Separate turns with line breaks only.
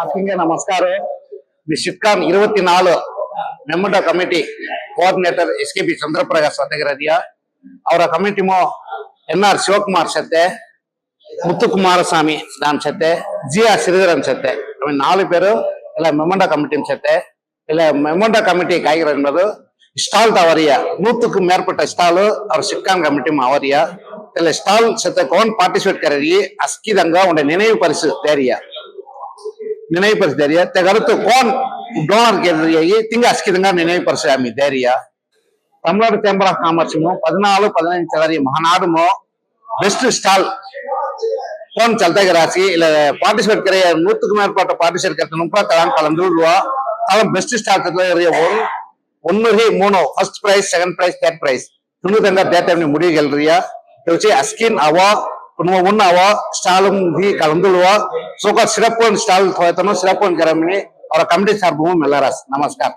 asking ನಮಸ್ಕಾರ ನಿಶ್ಚಿತ್ಕಾನ್ இருபத்தி நாலு ಮೆಮಂಡ committee coordinator S K B Chandraprakash ಸತಗಿರದಿಯ ಅವರ ಕಮಿಟಿಮೋ ಎನ್ ಆರ್ ಶಿವಕುಮಾರ್ ಸತ್ತೆ ಮುತ್ತು ಕುಮಾರಸ್ವಾಮಿ ನಾನ್ ಸತ್ತೆ ಜಿ ಆರ್ ಶ್ರೀಧರನ್ ಸತ್ತೆ ಅವನ್ ನಾಲ್ಕು பேரு ಇಲ್ಲ ಮೆಮಂಡ ಕಮಿಟಿನ್ ಸತ್ತೆ ಇಲ್ಲ மெமண்டா கமிட்டி காய்கறி என்பது ஸ்டால் தவறியா நூற்றுக்கு மேற்பட்ட ஸ்டாலு அவர் சிட்கான் கமிட்டி அவரியா இதுல ஸ்டால் செத்த கோன் பார்ட்டிசிபேட் கரடி அஸ்கிதங்க உடைய நினைவு பரிசு தேரியா நினைவு பரிசு தேரியா தெகருத்து கோன் டோனர் கேள்வி திங்க அஸ்கிதங்க நினைவு பரிசு ஆமி தேரியா தமிழ்நாடு சேம்பர் ஆஃப் காமர்ஸுமோ பதினாலு பதினஞ்சு சதவீத மகநாடுமோ பெஸ்ட் ஸ்டால் ಫೋನ್ ಚಲ್ತಾಗ ರಾಸಿ ಇಲ್ಲ ಪಾರ್ಟಿಸಿಪೇಟ್ ಕರೆ ನೂತಕ್ಕೆ ಮೇಲ್ಪಟ್ಟ ಪಾರ್ಟಿಸಿಪೇಟ್ ಕರೆ ನುಂಪ ತಳನ್ ಕಲಂದುಲ್ವಾ ತಳನ್ ಬೆಸ್ಟ್ ಸ್ಟಾರ್ ஒன் ஒன்னு ஹி மூணு first prize second prize third prize துணுதங்க தேட்டம்னி முடிகள்றியா வச்சு அஸ்கின் அவா குடும்ப ஒன்னு அவா ஸ்டாலும் ஹி கலந்துள்வா சோகா சிறப்பு ஸ்டால் தோயத்தனும் சிறப்பு கரமினி ಅವರ ಕಮಿಟಿ ಸಾರ್ಬು ಮೆಲ್ಲರಾಸ್ ನಮಸ್ಕಾರ